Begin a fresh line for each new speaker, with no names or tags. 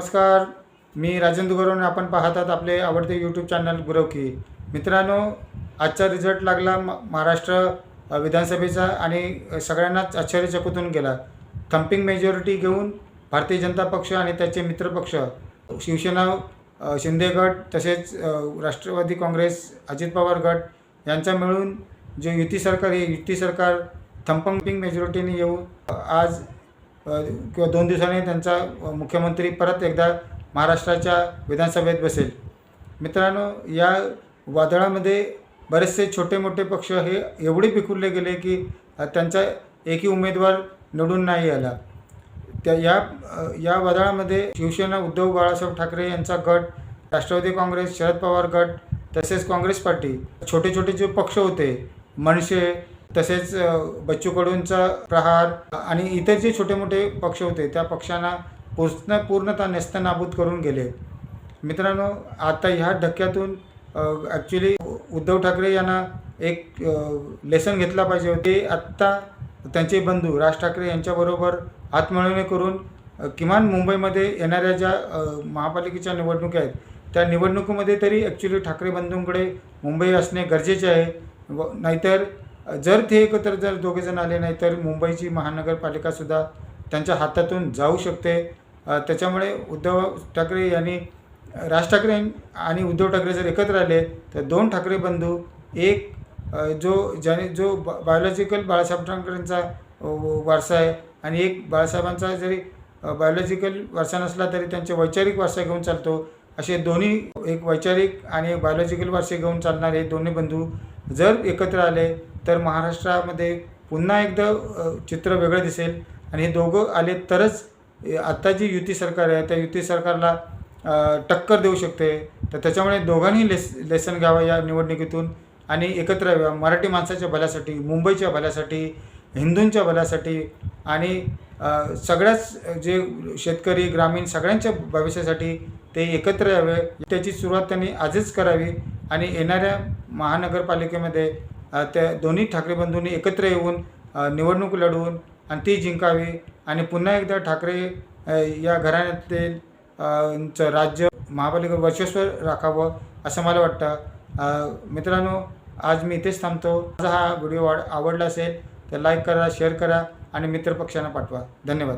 नमस्कार. मी राजेंद्र गुरवणे आपण पाहतात आपले आवडते यूट्यूब चॅनल गुरवकी. मित्रांनो आजचा रिझल्ट लागला महाराष्ट्र विधानसभेचा आणि सगळ्यांनाच आश्चर्यचकितून गेला. थम्पिंग मेजॉरिटी घेऊन भारतीय जनता पक्ष आणि त्याचे मित्रपक्ष शिवसेना शिंदे गट तसेच राष्ट्रवादी काँग्रेस अजित पवार गट यांचा मिळून जे युती सरकार हे युती सरकार थंपंपिंग मेजॉरिटीने येऊन आज किंवा दोन दिवसांनी त्यांचा मुख्यमंत्री परत एकदा महाराष्ट्राच्या विधानसभेत बसेल. मित्रांनो या वादळामध्ये बरेचसे छोटे मोठे पक्ष हे एवढे पिकुरले गेले की त्यांचा एकही उमेदवार निवडून नाही आला. त्या या या वादळामध्ये शिवसेना उद्धव बाळासाहेब ठाकरे यांचा गट राष्ट्रवादी काँग्रेस शरद पवार गट तसेच काँग्रेस पार्टी छोटे छोटे जे पक्ष होते मनसे तसेच बच्चू कडूंचा प्रहार आणि इतर जे छोटे मोठे पक्ष होते त्या पक्षांना पूर्ण पूर्णतः नेस्तनाबूत करून गेले. मित्रांनो आता ह्या धक्क्यातून ॲक्च्युली उद्धव ठाकरे यांना एक लेसन घेतला पाहिजे ते आत्ता त्यांचे बंधू राज ठाकरे यांच्याबरोबर हातमिळवणी करून किमान मुंबईमध्ये येणाऱ्या ज्या महापालिकेच्या निवडणुका आहेत त्या निवडणुकीमध्ये तरी ॲक्च्युली ठाकरे बंधूंकडे मुंबई असणे गरजेचे आहे. व नाहीतर जर ते एकत्र जर दोघेजण आले नाही तर मुंबईची महानगरपालिकासुद्धा त्यांच्या हातातून जाऊ शकते. त्याच्यामुळे उद्धव ठाकरे यांनी राज ठाकरे आणि उद्धव ठाकरे जर एकत्र आले तर दोन ठाकरे बंधू एक जो ज्याने जो बायोलॉजिकल बाळासाहेब ठाकरेंचा वारसा आहे आणि एक बाळासाहेबांचा जरी बायोलॉजिकल वारसा नसला तरी त्यांचे वैचारिक वारसा घेऊन चालतो. असे दोन्ही एक वैचारिक आणि एक बायोलॉजिकल वारसे घेऊन चालणारे दोन्ही बंधू जर एकत्र आले तर महाराष्ट्रामध्ये पुन्हा एकदा चित्र वेगळं दिसेल. आणि हे दोघं आले तरच आत्ता जी युती सरकार आहे त्या युती सरकारला टक्कर देऊ शकते. तर त्याच्यामुळे दोघांनी लेस लेसन घ्यावं या निवडणुकीतून. आणि एकत्र यावं. मराठी माणसाच्या भल्यासाठी मुंबईच्या भल्यासाठी हिंदूंच्या भल्यासाठी आणि सगळ्याच जे शेतकरी ग्रामीण सगळ्यांच्या भविष्यासाठी ते एकत्र यावे. त्याची सुरुवात त्यांनी आजच करावी. आणि येणाऱ्या महानगरपालिकेमध्ये त्या दोन्ही ठाकरे बंधूंनी एकत्र येऊन निवडणूक लढवून आणि ती जिंकावी आणि पुन्हा एकदा ठाकरे या घराण्यातील चं राज्य महापालिका वर्चस्व राखावं असं मला वाटतं. मित्रांनो आज मी इथेच थांबतो. माझा हा व्हिडिओ आवडला असेल तर लाईक करा शेअर करा आणि मित्रपक्षांना पाठवा. धन्यवाद.